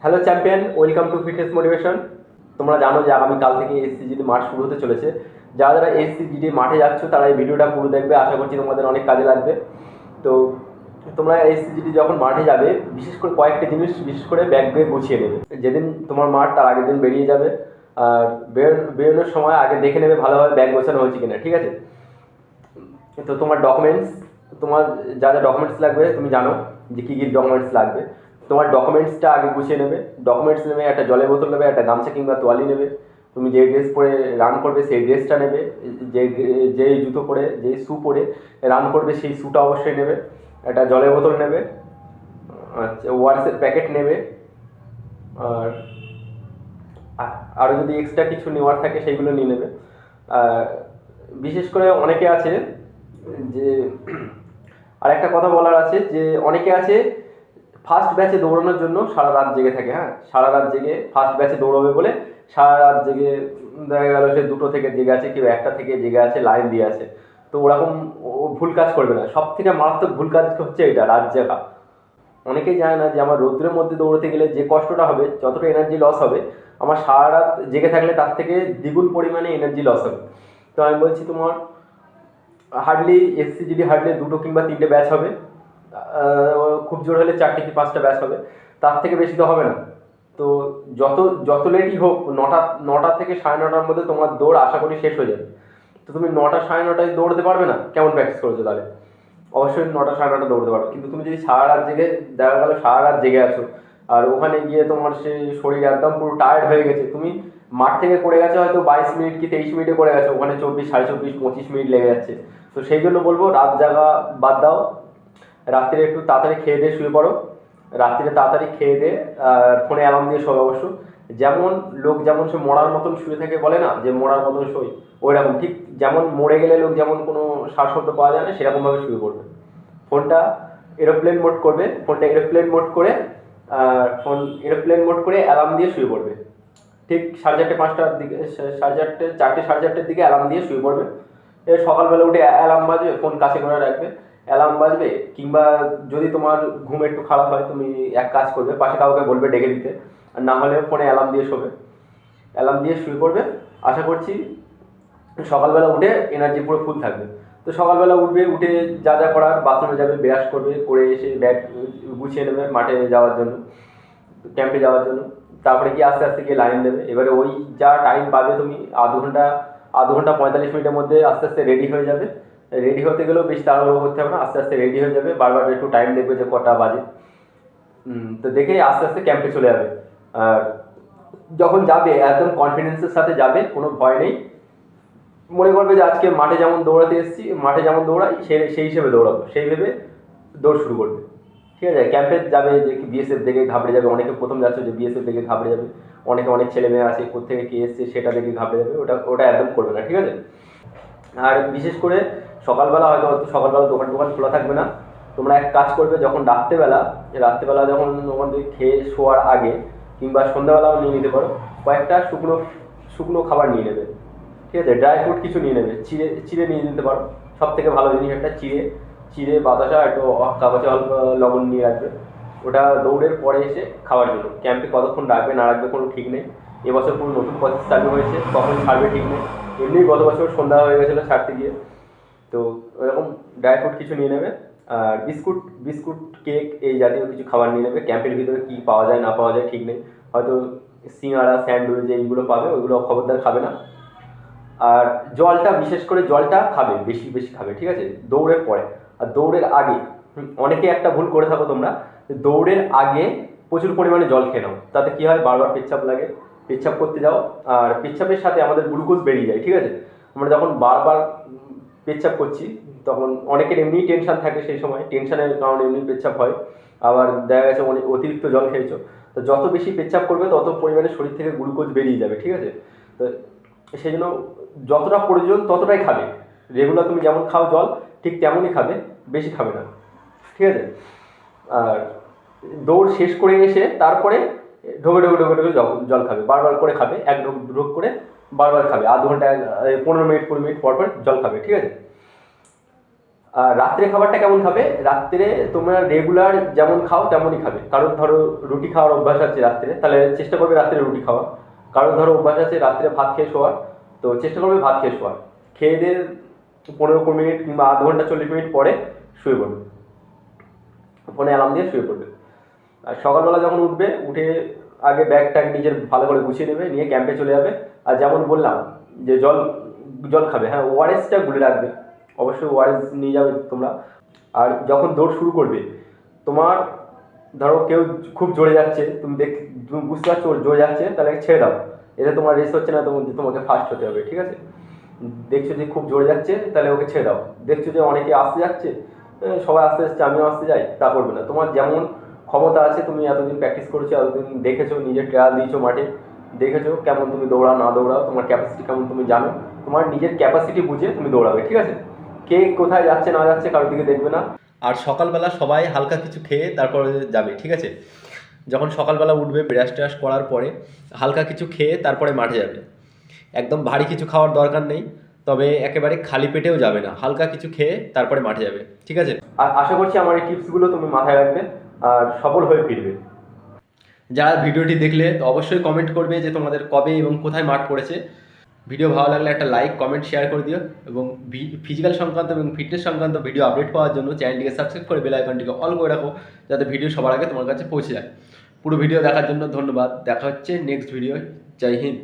Hello champion welcome to fitness motivation তোমরা জানো যে আগামী কাল থেকে এসসিজিডি মাঠ শুরু হতে চলেছে। যারা যারা এসসিজিডি মাঠে যাচ্ছ, তারা এই ভিডিওটা পুরো দেখবে। আশা করছি তোমাদের অনেক কাজে লাগবে। তো তোমরা এসসিজিডি যখন মাঠে যাবে, বিশেষ করে কয়েকটা জিনিস, বিশেষ করে ব্যাগ গুছিয়ে নেবে। যেদিন তোমার মাঠ, তার আগের দিন বেরিয়ে যাবে। আর বেরো- বেরোনোর সময় আগে দেখে নেবে ভালোভাবে ব্যাগ গোছানো হয়েছে কিনা, ঠিক আছে? তো তোমার ডকুমেন্টস তোমার যা যা ডকুমেন্টস লাগবে, তুমি জানো যে কী কী ডকুমেন্টস লাগবে। তোমার ডকুমেন্টসটা আগে গুছিয়ে নেবে। ডকুমেন্টস নেবে, একটা জলের বোতল নেবে, একটা গামছা কিংবা তোয়ালি নেবে। তুমি যে ড্রেস পরে রান করবে, সেই ড্রেসটা নেবে। যে যে জুতো পরে যেই শ্যু পরে রান করবে, সেই শ্যুটা অবশ্যই নেবে। একটা জলের বোতল নেবে আচ্ছা ওয়ার্সের প্যাকেট নেবে। আর আরও যদি এক্সট্রা কিছু নেওয়ার থাকে সেইগুলো নিয়ে নেবে। বিশেষ করে অনেকে আছে যে আর একটা কথা বলার আছে যে, অনেকে আছে ফার্স্ট ব্যাচে দৌড়ানোর জন্য সারা রাত জেগে থাকে হ্যাঁ? সারা রাত জেগে ফার্স্ট ব্যাচে দৌড়বে বলে সারা রাত জেগে দেখা গেল সে দুটো থেকে জেগে আছে, কেউ একটা থেকে জেগে আছে, লাইন দিয়ে আছে। তো ওরকম ও ভুল কাজ করবে না। সব থেকে মারাত্মক ভুল কাজ হচ্ছে এটা, রাত জেগা। অনেকেই জানে না যে আমার রৌদ্রের মধ্যে দৌড়তে গেলে যে কষ্টটা হবে, যতটা এনার্জি লস হবে, আমার সারা রাত জেগে থাকলে তার থেকে দ্বিগুণ পরিমাণে এনার্জি লস হবে। তো আমি বলছি তোমার হার্ডলি এসসিজিডি হার্ডলি দুটো কিংবা তিনটে ব্যাচ হবে। খুব জোর হলে চারটে কি পাঁচটা ব্যাচ হবে, তার থেকে বেশি তো হবে না। তো যত যত লেটই হোক, নটা নটা থেকে সাড়ে নটার মধ্যে তোমার দৌড় আশা করি শেষ হয়ে যাবে। তো তুমি নটা সাড়ে নটায় দৌড়তে পারবে না? কেমন প্র্যাকটিস করেছ তাহলে? অবশ্যই নটা সাড়ে নটা দৌড়তে পারবে। কিন্তু তুমি যদি সারা রাত জেগে, দেখা গেলো সারা রাত জেগে আছো, আর ওখানে গিয়ে তোমার সেই শরীর একদম পুরো টায়ার্ড হয়ে গেছে, তুমি মাঠ থেকে করে গেছো হয়তো বাইশ মিনিট কি তেইশ মিনিটে করে গেছো, ওখানে চব্বিশ, সাড়ে চব্বিশ, পঁচিশ মিনিট লেগে যাচ্ছে। তো সেই জন্য বলব, রাত জাগা বাদ দাও রাত্রে একটু তাড়াতাড়ি খেয়ে দিয়ে শুয়ে পড়ো। রাত্রে তাড়াতাড়ি খেয়ে দিয়ে ফোনে অ্যালার্ম দিয়ে শোয় অবশ্য। যেমন লোক যেমন সে মরার মতন শুয়ে থাকে বলে না, যে মরার মতন শোয় ওই রকম ঠিক যেমন মরে গেলে লোক যেমন কোনো শ্বাসশব্দ পাওয়া যায় না, সেরকমভাবে শুয়ে পড়বে। ফোনটা এরোপ্লেন মোড করবে। ফোনটা এরোপ্লেন মোড করে ফোন এরোপ্লেন মোড করে অ্যালার্ম দিয়ে শুয়ে পড়বে। ঠিক সাড়ে চারটে, পাঁচটার দিকে সাড়ে চারটে চারটে, সাড়ে চারটের দিকে অ্যালার্ম দিয়ে শুয়ে পড়বে। সকালবেলা উঠে অ্যালার্ম বাজবে, ফোন কাছে করে রাখবে। অ্যালার্ম বাজবে কিংবা যদি তোমার ঘুম একটু খারাপ হয়, তুমি এক কাজ করবে, পাশে কাউকে বলবে ডেকে দিতে। আর না হলে ফোনে অ্যালার্ম দিয়ে শোবে। অ্যালার্ম দিয়ে শুয়ে পড়বে। আশা করছি সকালবেলা উঠে এনার্জি পুরো ফুল থাকবে। তো সকালবেলা উঠবে, উঠে যা যা করার বাথরুমে যাবে ব্রাশ করবে, করে এসে ব্যাগ গুছিয়ে নেবে মাঠে যাওয়ার জন্য ক্যাম্পে যাওয়ার জন্য। তারপরে গিয়ে আস্তে আস্তে গিয়ে লাইন দেবে। এবারে ওই যা টাইম পাবে তুমি আধ ঘণ্টা আধ ঘণ্টা পঁয়তাল্লিশ মিনিটের মধ্যে আস্তে আস্তে রেডি হয়ে যাবে। রেডি হতে গেলেও বেশি তাড়াহুড়ো করতে হবে না, আস্তে আস্তে রেডি হয়ে যাবে, বারবার একটু টাইম দেখবে যে কটা বাজে। তো দেখে আস্তে আস্তে ক্যাম্পে চলে যাবে। আর যখন যাবে, একদম কনফিডেন্সের সাথে যাবে, কোনো ভয় নেই। মনে করবে যে আজকে মাঠে যেমন দৌড়াতে এসেছি, মাঠে যেমন দৌড়াই সেই সেই হিসেবে দৌড়াবো। সেই ভেবে দৌড় শুরু করবে। ঠিক আছে ক্যাম্পে যাবে যে বিএসএফ দেখে ঘাবড়ে যাবে, অনেকে প্রথম যাচ্ছে যে বিএসএফ দেখে ঘাবড়ে যাবে। অনেকে, অনেক ছেলে মেয়ে আছে কোথেকে কে এসছে সেটা দেখে ঘাবড়ে যাবে, ওটা ওটা একদম করবে না, ঠিক আছে? আর বিশেষ করে সকালবেলা হয়তো সকালবেলা দোকান টোকান খোলা থাকবে না। তোমরা এক কাজ করবে, যখন রাত্রেবেলা রাত্রেবেলা যখন তোমাদের খেয়ে শোয়ার আগে কিংবা সন্ধ্যাবেলাও নিয়ে নিতে পারো, কয়েকটা শুকনো শুকনো খাবার নিয়ে নেবে। ঠিক আছে? ড্রাই ফ্রুট কিছু নিয়ে নেবে। চিড়ে চিড়ে নিয়ে নিতে পারো। সব থেকে ভালো জিনিস একটা চিড়ে। চিড়ে, বাতাসা, একটু কাগজে অল্প লবণ নিয়ে রাখবে। ওটা দৌড়ের পরে এসে খাওয়ার জন্য। ক্যাম্পে কতক্ষণ রাখবে, না রাখবে কোনো ঠিক নেই। এবছর কোনো নতুন পথ চালু হয়েছে। কখন ছাড়বে ঠিক নেই। এমনি গত বছর সন্ধ্যা হয়ে গেছিল ছাড়তে গিয়ে। তো ওরকম ড্রাই ফ্রুট কিছু নিয়ে নেবে। আর বিস্কুট বিস্কুট কেক এই জাতীয় কিছু খাবার নিয়ে নেবে। ক্যাম্পের ভিতরে কী পাওয়া যায়, না পাওয়া যায় ঠিক নেই। হয়তো সিঙ্গাড়া স্যান্ডউইচ এইগুলো পাবে, ওইগুলো খবরদার খাবে না। আর জলটা, বিশেষ করে জলটা খাবে, বেশি বেশি খাবে, ঠিক আছে? দৌড়ের পরে। আর দৌড়ের আগে অনেকে একটা ভুল করে থাকো তোমরা দৌড়ের আগে প্রচুর পরিমাণে জল খেয়ে নাও। তাতে কী হয়? বারবার পেচ্ছাপ লাগে। পেচ্ছাপ করতে যাও। আর পেচ্ছাপের সাথে আমাদের গ্লুকোজ বেরিয়ে যায়, ঠিক আছে? আমরা যখন বারবার পেচ্ছাপ করছি, তখন অনেকের এমনি টেনশন থাকে সেই সময় টেনশনের কারণে এমনি পেচ্ছাপ হয়। আবার দেখা গেছে অনেক অতিরিক্ত জল খেয়েছো। তো যত বেশি পেচ্ছাপ করবে, তত পরিমাণে শরীর থেকে গ্লুকোজ বেরিয়ে যাবে, ঠিক আছে? তো সেই জন্য যতটা প্রয়োজন, ততটাই খাবে। রেগুলার তুমি যেমন খাও জল, ঠিক তেমনই খাবে, বেশি খাবে না, ঠিক আছে? আর দৌড় শেষ করে এসে তারপরে ঢোকে ঢোকে ঢোকে ঢোকে জল খাবে, বারবার করে খাবে, এক ঢোক ঢোক করে বারবার খাবে, আধ ঘণ্টা পনেরো মিনিট, কুড়ি মিনিট পর পর জল খাবে, ঠিক আছে? আর রাত্রে খাবারটা কেমন খাবে? রাত্রে তোমরা রেগুলার যেমন খাও তেমনই খাবে। কারোর ধরো রুটি খাওয়ার অভ্যাস আছে রাত্রে, তাহলে চেষ্টা করবে রাত্রে রুটি খাওয়া কারোর ধরো অভ্যাস আছে রাত্রে ভাত খেয়ে শোয়ার, তো চেষ্টা করবে ভাত খেয়ে শোয়ার। খেয়ে দিয়ে পনেরো, কুড়ি মিনিট কিংবা আধ ঘণ্টা, চল্লিশ মিনিট পরে শুয়ে পড়বে। ফোনে অ্যালার্ম দিয়ে শুয়ে পড়বে। আর সকালবেলা যখন উঠবে, উঠে আগে ব্যাগ ট্যাগ নিজের ভালো করে গুছিয়ে নেবে, নিয়ে ক্যাম্পে চলে যাবে। আর যেমন বললাম যে জল জল খাবে হ্যাঁ ওআরএসটা গুলে রাখবে। অবশ্যই ওআরএস নিয়ে যাবে তোমরা। আর যখন দৌড় শুরু করবে, তোমার ধরো কেউ খুব জোরে যাচ্ছে, তুমি দেখ, তুমি বুঝতে পারছ জোরে যাচ্ছে, তাহলে ছেড়ে দাও। এতে তোমার রেস হচ্ছে না, তোমার, তোমাকে ফার্স্ট হতে হবে, ঠিক আছে? দেখছ যে খুব জোরে যাচ্ছে, তাহলে ওকে ছেড়ে দাও। দেখছ যে অনেকে আসতে যাচ্ছে সবাই আসতে যাচ্ছে, আমিও আসতে যাই, তা করবে না। তোমার যেমন ক্ষমতা আছে, তুমি এতদিন প্র্যাকটিস করেছ, এতদিন দেখেছ, নিজের ট্রায়াল দিয়েছ মাঠে, দেখেছ কেমন তুমি দৌড়াও, না দৌড়াও, তোমার ক্যাপাসিটি কেমন তুমি জানো, তোমার নিজের ক্যাপাসিটি বুঝে তুমি দৌড়াবে, ঠিক আছে? কে কোথায় যাচ্ছে, না যাচ্ছে কারোর দিকে দেখবে না। আর সকালবেলা সবাই হালকা কিছু খেয়ে তারপরে যাবে, ঠিক আছে? যখন সকালবেলা উঠবে ব্রাশ ট্রাশ করার পরে হালকা কিছু খেয়ে তারপরে মাঠে যাবে। একদম ভারী কিছু খাওয়ার দরকার নেই, তবে একেবারে খালি পেটেও যাবে না, হালকা কিছু খেয়ে তারপরে মাঠে যাবে, ঠিক আছে? আর আশা করছি আমার এই টিপসগুলো তুমি মাথায় রাখবে। আর সফল হয়ে ফিরবে। যারা ভিডিওটি দেখলে তো অবশ্যই কমেন্ট করবে যে তোমাদের কবে এবং কোথায় মাঠ পড়েছে। ভিডিও ভালো লাগলে একটা লাইক কমেন্ট শেয়ার করে দিও এবং ফিজিক্যাল সংক্রান্ত এবং ফিটনেস সংক্রান্ত ভিডিও আপডেট পাওয়ার জন্য চ্যানেলটিকে সাবস্ক্রাইব করে বেল আইকনটিকে অল করে রাখো যাতে ভিডিও সবার আগে তোমার কাছে পৌঁছে যায়। পুরো ভিডিও দেখার জন্য ধন্যবাদ। দেখা হচ্ছে নেক্সট ভিডিও জয় হিন্দ।